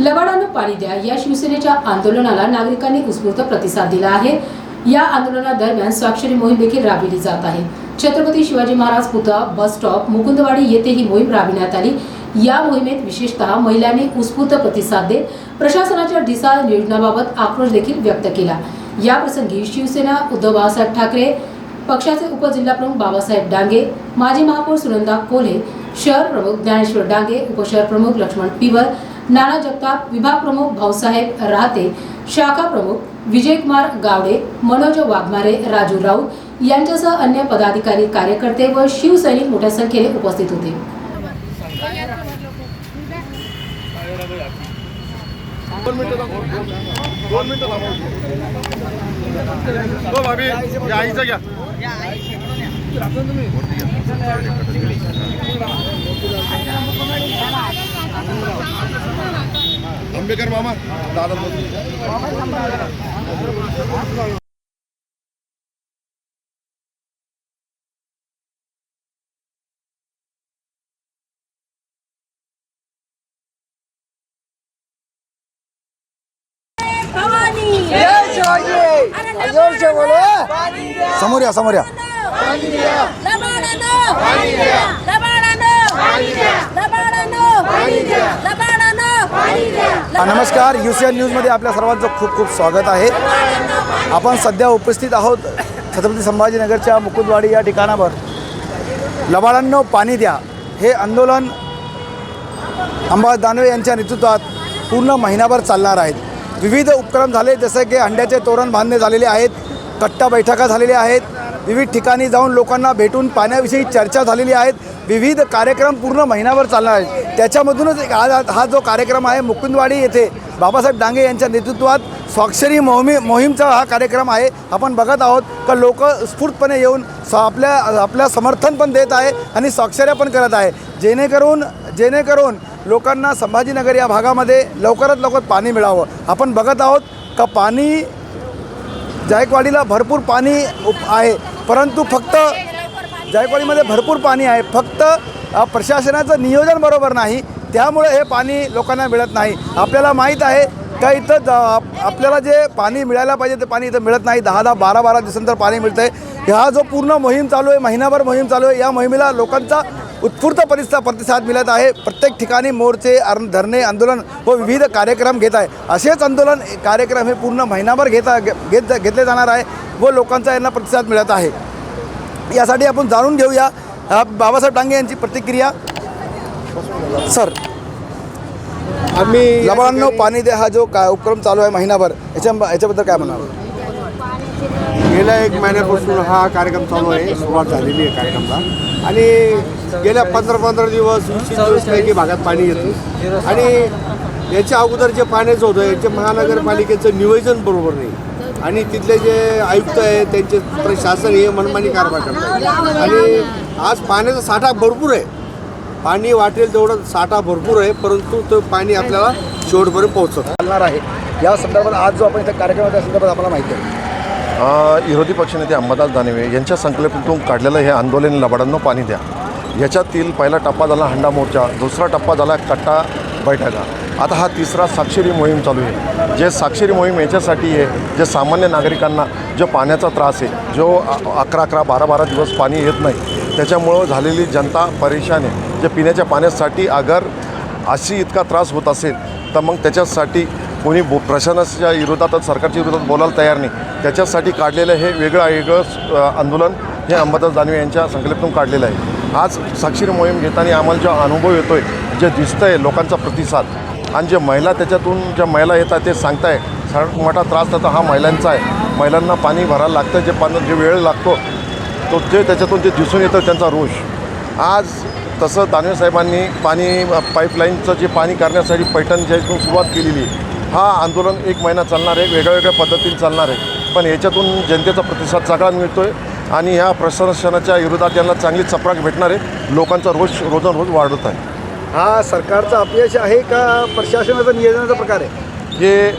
लवाडानं पाणी द्या या शिवसेनेच्या आंदोलनाला नागरिकांनी उत्स्फूर्त प्रतिसाद दिला आहे. या आंदोलनादरम्यान स्वाक्षरी मोहीम देखील राबविली जात आहे. छत्रपती शिवाजी महाराज पुतळा बस स्टॉप मुकुंदवाडी येथे ही मोहीम राबविण्यात आली. या मोहिमेत विशेषतः महिलांनी उत्स्फूर्त प्रतिसाद देत प्रशासनाच्या ढिसाळ योजनाबाबत आक्रोश देखील व्यक्त केला. या प्रसंगी शिवसेना उद्धव बाळासाहेब ठाकरे पक्षाचे उपजिल्हाप्रमुख बाबासाहेब डांगे माजी महापौर सुनंदा कोल्हे शहर प्रमुख ज्ञानेश्वर डांगे उपशहर प्रमुख लक्ष्मण पिवर नाना जगताप विभाग प्रमुख भाऊसाहेब राहते शाखा प्रमुख विजयकुमार गावडे मनोज वाघमारे राजू राऊत यांच्यासह अन्य पदाधिकारी कार्यकर्ते व शिवसैनिक मोठ्या संख्येने उपस्थित होते. दोन मिनिटं दोन मिनिटं हो, घ्या. आंबेकर मामा दादा समोर या समोर या लबाडानो लबाडानो लबाडानो लबाडानो हा, नमस्कार. यू सी एन न्यूजमध्ये आपल्या सर्वांचं खूप खूप स्वागत आहे. आपण सध्या उपस्थित आहोत छत्रपती संभाजीनगरच्या मुकुंदवाडी या ठिकाणावर. लबाडांनो पाणी द्या. हे आंदोलन अंबा दानवे यांच्या नेतृत्वात पूर्ण महिनाभर चालणार आहेत विविध उपक्रम झाले जसे की अंड्याचे तोरण बांधणे झालेले आहेत कट्टा बैठका झालेल्या आहेत. विविध ठिकाणी जाऊन लोकांना भेटून पाण्याविषयी चर्चा झालेली आहेत विविध कार्यक्रम पूर्ण महिनाभर चालणार आहेत. त्याच्यामधूनच एक आज हा जो कार्यक्रम आहे मुकुंदवाडी येथे बाबासाहेब डांगे यांच्या नेतृत्वात स्वाक्षरी मोहिमे मोहीमचा हा कार्यक्रम आहे. आपण बघत आहोत का लोक स्फूर्तपणे येऊन स आपल्या आपल्या समर्थन पण देत आहे आणि स्वाक्षऱ्या पण करत आहे. जेणेकरून जेणेकरून लोकांना संभाजीनगर या भागामध्ये लवकरात लवकर पाणी मिळावं. आपण बघत आहोत का पाणी जायकवाडीला भरपूर पाणी उप आहे. परंतु फक्त जायकवाडीमध्ये भरपूर पाणी आहे. फक्त प्रशासनाचं नियोजन बरोबर नाही. त्यामुळे हे पाणी लोकांना मिळत नाही. आपल्याला माहीत आहे का इथं आपल्याला जे पाणी मिळायला पाहिजे ते पाणी इथं मिळत नाही. दहा दहा बारा बारा दिवसानंतर पाणी मिळतं आहे हा जो पूर्ण मोहीम चालू आहे महिनाभर मोहीम चालू आहे या मोहिमेला लोकांचा उत्स्फूर्त परिस्था प्रतिसाद मिळत आहे. प्रत्येक ठिकाणी मोर्चे आर- धरणे आंदोलन व विविध कार्यक्रम घेत आहे. असेच आंदोलन कार्यक्रम हे पूर्ण महिनाभर घेता घेत घेतले जाणार आहे व लोकांचा यांना प्रतिसाद मिळत आहे. यासाठी आपण जाणून घेऊया बाबासाहेब डांगे यांची प्रतिक्रिया. सर आम्ही लबाडांनो पाणी द्या हा जो काय उपक्रम चालू आहे महिनाभर याच्या याच्याबद्दल काय म्हणाल? गेल्या एक महिन्यापासून हा कार्यक्रम चालू आहे सुरुवात झालेली आहे कार्यक्रमला. आणि गेल्या पंधरा पंधरा दिवस वीस एक दिवस भागात पाणी येतं. आणि याच्या अगोदर जे पाण्याचं होतं याचे महानगरपालिकेचं नियोजन बरोबर नाही. आणि तिथले जे आयुक्त आहेत त्यांचे प्रशासन हे मनमानी कारभार करतात. आणि आज पाण्याचा साठा भरपूर आहे. पाणी वाटेल तेवढं साठा भरपूर आहे परंतु तो पाणी आपल्याला शेवटपर्यंत पोहोचत चालणार आहे. या संदर्भात आज जो आपण इथं कार्यक्रम आहे त्या संदर्भात आम्हाला माहिती आहे. अ, विरोधी पक्षनेते अंबादास दानवे यांच्या संकल्पनेतून काढलेलं हे आंदोलन लबाडांनो पाणी द्या. याच्यातील पहिला टप्पा झाला हंडा मोर्चा दुसरा टप्पा झाला कट्टा बैठका. आता हा तिसरा साक्षरी मोहीम चालू आहे. जे साक्षरी मोहीम याच्यासाठी आहे जे सामान्य नागरिकांना जो पाण्याचा त्रास आहे जो अकरा अकरा बारा बारा दिवस पाणी येत नाही त्याच्यामुळं झालेली जनता परेशान आहे. जे पिण्याच्या पाण्यासाठी अगर अशी इतका त्रास होत असेल तर मग त्याच्यासाठी कोणी बो प्रशासनाच्या विरोधात सरकारच्या विरोधात बोलायला तयार नाही. त्याच्यासाठी काढलेलं हे वेगळं वेगळं आंदोलन हे अंबादास दानवे यांच्या संकल्पनेतून काढलेलं आहे. आज साक्षरी मोहीम घेताना आम्हाला जो अनुभव येतो आहे जे दिसतं आहे लोकांचा प्रतिसाद आणि जे महिला त्याच्यातून ज्या महिला येतात ते सांगताय सगळ्यात मोठा त्रास त्याचा हा महिलांचा आहे. महिलांना पाणी भरायला लागतं जे पाणी जे वेळ लागतो तो ते त्याच्यातून ते दिसून येतं त्यांचा रोष. आज तसं दानवे साहेबांनी पाणी पाईपलाईनचं जे पाणी करण्यासाठी पैठण ज्यातून सुरुवात केलेली आहे हा आंदोलन एक महिना चालणार आहे वेगळ्या वेगळ्या पद्धतीने चालणार आहे. पण याच्यातून जनतेचा प्रतिसाद सगळा मिळतो आहे आणि ह्या प्रशासनाच्या विरोधात यांना चांगली चपराक भेटणार आहे. लोकांचा रोज रोजन रोज वाढत आहे. हा सरकारचं अपयश आहे का प्रशासनाचा नियोजनाचा प्रकार आहे? हे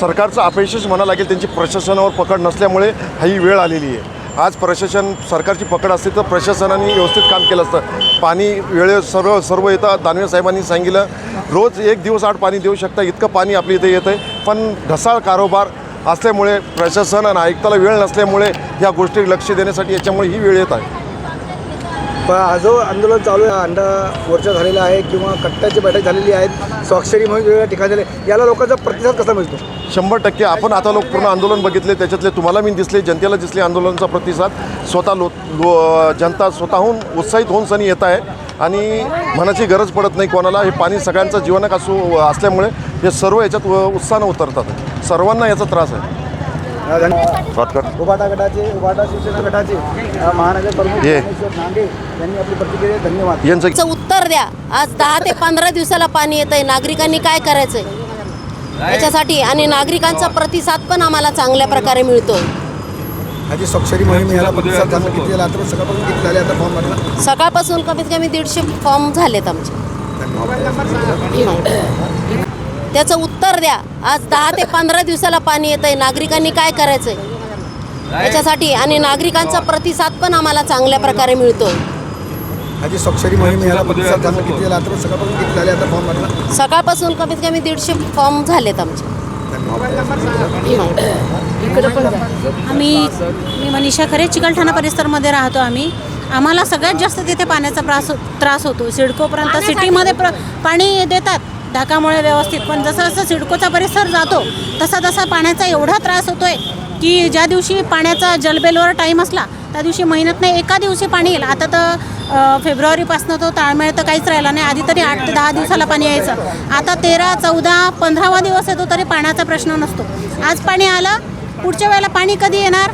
सरकारचं अपयशच म्हणा लागेल त्यांची प्रशासनावर पकड नसल्यामुळे ही वेळ आलेली आहे. आज प्रशासन सरकारची पकड असते तर प्रशासनाने व्यवस्थित काम केलं असतं. पाणी वेळे सर्व सर्व येतं. दानवे साहेबांनी सांगितलं रोज एक दिवस आठ पाणी देऊ शकता इतकं पाणी आपल्या इथे येतं आहे पण ढसाळ कारोबार असल्यामुळे प्रशासन आणि आयुक्ताला वेळ नसल्यामुळे या गोष्टी लक्ष देण्यासाठी याच्यामुळे ही वेळ येत आहे. जो आंदोलन चालू आहे अंडा वरच्या झालेला आहे किंवा कट्ट्याची बैठक झालेली आहेत स्वाक्षरी म्हणून वेगवेगळ्या ठिकाणी झाले याला लोकांचा प्रतिसाद कसा मिळतो? शंभर टक्के. आपण आता लोक पूर्ण आंदोलन बघितले त्याच्यातले तुम्हाला मी दिसले जनतेला दिसले आंदोलनाचा प्रतिसाद. स्वतः लो, लो जनता स्वतःहून उत्साहित होऊन सनी येत आहे आणि मनाची गरज पडत नाही कोणाला. हे पाणी सगळ्यांचं जीवनक असू असल्यामुळे हे सर्व याच्यात उत्साहानं उतरतात. सर्वांना याचा त्रास आहे. उबाटा गटाचे उबाटा शिवसेना गटाचे अ, महानगर प्रमुख ये. ज्ञानेश्वर नांगे यांनी आपली प्रतिक्रिया दिली. धन्यवाद. यांचं चं उत्तर द्या. आज दहा ते पंधरा दिवसाला पाणी येत आहे नागरिकांनी काय करायचंय? याच्यासाठी आणि नागरिकांचा प्रतिसाद पण आम्हाला चांगल्या प्रकारे मिळतोय आधी स्वाक्षरी मोहीम याला प्रतिसाद झाला किती झाला आता सकाळपासून किती झाले आता फॉर्म भरला? सकाळपासून कमीत कमी दीडशे फॉर्म झालेत आमचे. त्याचं उत्तर द्या. आज दहा ते पंधरा दिवसाला पाणी येत आहे नागरिकांनी काय करायचंय? याच्यासाठी आणि नागरिकांचा प्रतिसाद पण आम्हाला चांगल्या प्रकारे मिळतोय आधी स्वाक्षरी मोहीम याला प्रतिसाद झाला किती झाला आता सकाळपासून किती झाले आता फॉर्म भरला सकाळपासून कमीत कमी दीडशे फॉर्म झालेत आमचे. आम्ही मी मनीषा खरे चिकलठाणा परिसरमध्ये राहतो आम्ही. आम्हाला सगळ्यात जास्त तिथे पाण्याचा त्रास त्रास होतो. सिडकोपर्यंत सिटीमध्ये प्र पाणी देतात. ढाकामुळे व्यवस्थित. पण जसं जसं सिडकोचा परिसर जातो तसा तसा पाण्याचा एवढा त्रास होतोय की ज्या दिवशी पाण्याचा जलबेलवर टाईम असला त्या दिवशी महिन्यात नाही एका दिवशी पाणी येईल. आता तर फेब्रुवारीपासून तो ताळमेळ तर काहीच राहिला नाही. आधी तरी आठ ते दहा दिवसाला पाणी यायचं. आता तेरा चौदा पंधरावा दिवस येतो तरी पाण्याचा प्रश्न नसतो. आज पाणी आलं पुढच्या वेळेला पाणी कधी येणार?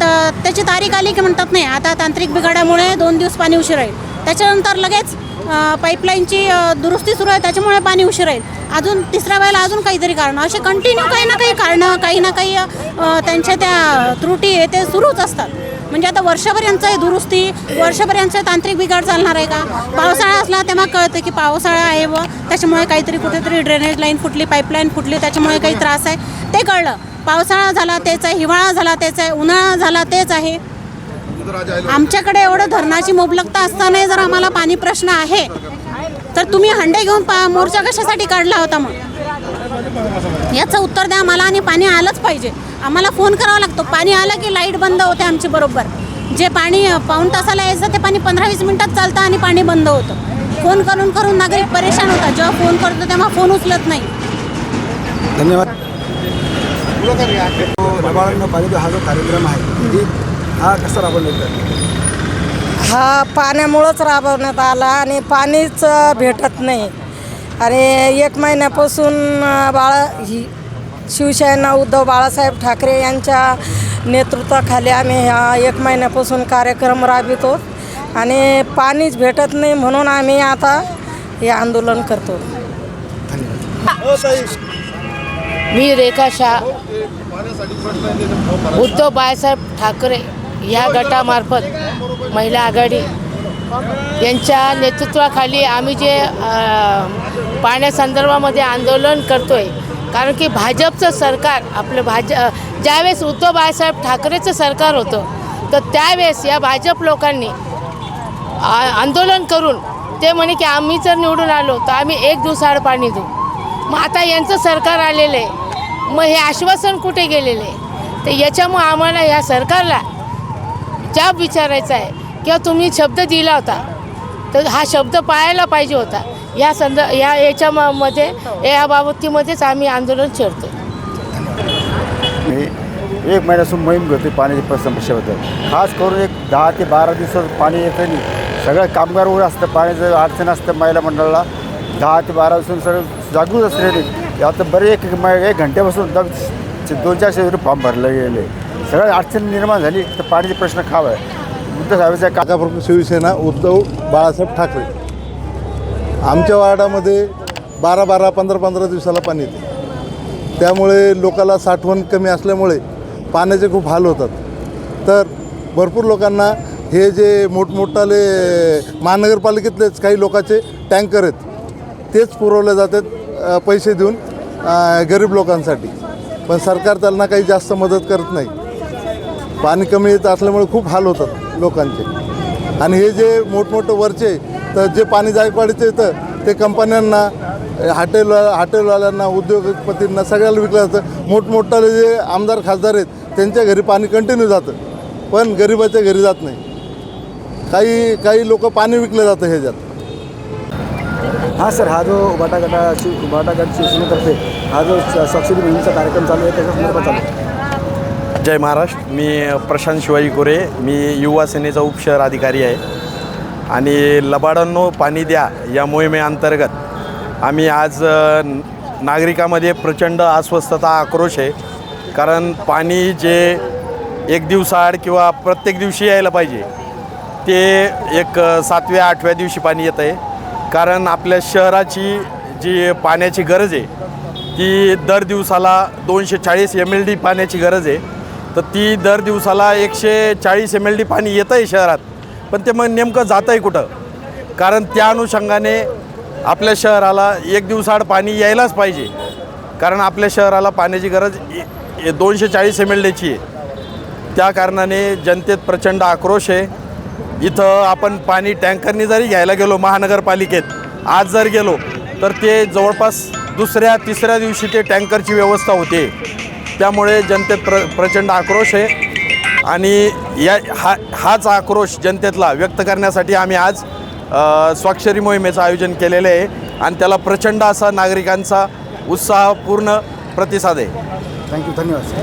तर त्याची तारीख आली की म्हणतात नाही. आता तांत्रिक बिघाडामुळे दोन दिवस पाणी उशीर राहील त्याच्यानंतर लगेच पाईपलाईनची दुरुस्ती सुरू आहे त्याच्यामुळे पाणी उशीर येईल अजून तिसऱ्या वेळेला अजून काहीतरी कारणं. असे कंटिन्यू काही ना काही कारणं काही ना काही त्यांच्या त्या त्रुटी आहे ते सुरूच असतात. म्हणजे आता वर्षभर यांचं आहे दुरुस्ती वर्षभर यांचं तांत्रिक बिघाड चालणार आहे का? पावसाळा असला तेव्हा कळतं की पावसाळा आहे व त्याच्यामुळे काहीतरी कुठेतरी ड्रेनेज लाईन फुटली पाईपलाईन फुटली त्याच्यामुळे काही त्रास आहे. ते कळलं. पावसाळा झाला तेच आहे. हिवाळा झाला तेच आहे. उन्हाळा झाला तेच आहे. आमच्याकडे एवढं धरणाची मुबलकता असताना जर आम्हाला पाणी प्रश्न आहे तर तुम्ही हंडे घेऊन पा मोर्चा कशासाठी काढला होता मग? याचं उत्तर द्या मला आणि पाणी आलंच पाहिजे. आम्हाला फोन करावा लागतो. पाणी आलं की लाइट बंद होते आमची बरोबर. जे पाणी पाऊण तासाला यायचं ते पाणी पंधरा वीस मिनिटात चालतं आणि पाणी बंद होतं. फोन करून करून नागरिक परेशान होता जेव्हा फोन करतो तेव्हा फोन उचलत नाही. धन्यवाद. हा जो कार्यक्रम आहे हा कसा राबवण्यात येतो हा पाण्यामुळंच राबवण्यात आला आणि पाणीच भेटत नाही. आणि एक महिन्यापासून बाळा ही शिवसेना उद्धव बाळासाहेब ठाकरे यांच्या नेतृत्वाखाली आम्ही हा एक महिन्यापासून कार्यक्रम राबवितो आणि पाणीच भेटत नाही म्हणून आम्ही आता हे आंदोलन करतो. मी रेखा शाह उद्धव बाळासाहेब ठाकरे. या गटामार्फत महिला आघाडी यांच्या नेतृत्वाखाली आम्ही जे पाण्यासंदर्भामध्ये आंदोलन करतो आहे कारण की भाजपचं सरकार आपलं भाज ज्यावेळेस उद्धव बाळासाहेब ठाकरेचं सरकार होतं तर त्यावेळेस या भाजप लोकांनी आ- आंदोलन करून ते म्हणे की आम्ही जर निवडून आलो तर आम्ही एक दिवसाआड पाणी देऊ. मग आता यांचं सरकार आलेलं आहे. मग हे आश्वासन कुठे गेलेलं आहे? तर याच्यामुळं आम्हाला या सरकारला जाब विचारायचा आहे किंवा तुम्ही शब्द दिला होता तर हा शब्द पाळायला पाहिजे होता. या संद या याच्यामध्ये या बाबतीमध्येच आम्ही आंदोलन छेडतो मी एक महिन्यापासून मोहीम घेतो पाण्याची समस्येबद्दल खास करून एक दहा ते बारा दिवसात पाणी येतं नाही. सगळं कामगार उभं असतं पाण्याचं अडचण असतं महिला मंडळाला. दहा ते बारा दिवसून सगळं जागृत असलेली. आता बरे एक एक घंट्यापासून दग- दोन चारशे रुपये फॉर्म भरले गेले. सगळ्या अडचण निर्माण झाली तर पाण्याचे प्रश्न खावा. आहे उद्धव साहेबांच्या का काकाप्रमुख शिवसेना उद्धव बाळासाहेब ठाकरे. आमच्या वार्डामध्ये बारा बारा पंधरा पंधरा दिवसाला पाणी येते. त्यामुळे लोकाला साठवण कमी असल्यामुळे पाण्याचे खूप हाल होतात. तर भरपूर लोकांना हे जे मोठमोठाले महानगरपालिकेतलेच काही लोकांचे टँकर आहेत तेच पुरवले जातात पैसे देऊन गरीब लोकांसाठी. पण सरकार त्यांना काही जास्त मदत करत नाही. पाणी कमी येत असल्यामुळे खूप हाल होतात लोकांचे. आणि हे जे मोठमोठं वरचे तर जे पाणी जायकवाडीचं येतं ते कंपन्यांना हॉटेल हॉटेलवाल्यांना उद्योगपतींना सगळ्याला विकलं जातं. मोठमोठाले जे आमदार खासदार आहेत त्यांच्या घरी पाणी कंटिन्यू जातं. पण गरिबाच्या घरी जात नाही. काही काही लोक पाणी विकलं जातं ह्याच्यात. हां सर हा जो उबाटा शिव उबाटा शिवसेनेतर्फे हा जो सबसिडी स्वाक्षरी मोहिमेचा कार्यक्रम चालू आहे त्याच्या संदर्भात चालू आहे. जय महाराष्ट्र. मी प्रशांत शिवाजी कोरे मी युवा सेनेचा उपशहर अधिकारी आहे. आणि लबाडांनो पाणी द्या या मोहिमेअंतर्गत आम्ही आज नागरिकामध्ये प्रचंड अस्वस्थता आक्रोश आहे. कारण पाणी जे एक दिवसाआड किंवा प्रत्येक दिवशी यायला पाहिजे ते एक सातव्या आठव्या दिवशी पाणी येतं आहे. कारण आपल्या शहराची जी पाण्याची गरज आहे ती दर दिवसाला दोनशे चाळीस एम एल डी पाण्याची गरज आहे. तर ती दर दिवसाला एकशे चाळीस एम एल डी पाणी येतं आहे शहरात. पण ते मग नेमकं जातं आहे कुठं? कारण त्या अनुषंगाने आपल्या शहराला एक दिवसाआड पाणी यायलाच पाहिजे. कारण आपल्या शहराला पाण्याची गरज ए- दोनशे चाळीस एम एल डीची आहे. त्या कारणाने जनतेत प्रचंड आक्रोश आहे. इथं आपण पाणी टँकरनी जरी घ्यायला गेलो महानगरपालिकेत आज जर गेलो तर ते जवळपास दुसऱ्या तिसऱ्या दिवशी ते टँकरची व्यवस्था होते. त्यामुळे जनतेत प्र प्रचंड आक्रोश आहे. आणि या हा हाच आक्रोश जनतेतला व्यक्त करण्यासाठी आम्ही आज स्वाक्षरी मोहिमेचं आयोजन केलेलं आहे आणि त्याला प्रचंड असा नागरिकांचा उत्साहपूर्ण प्रतिसाद आहे. थँक्यू धन्यवाद. सर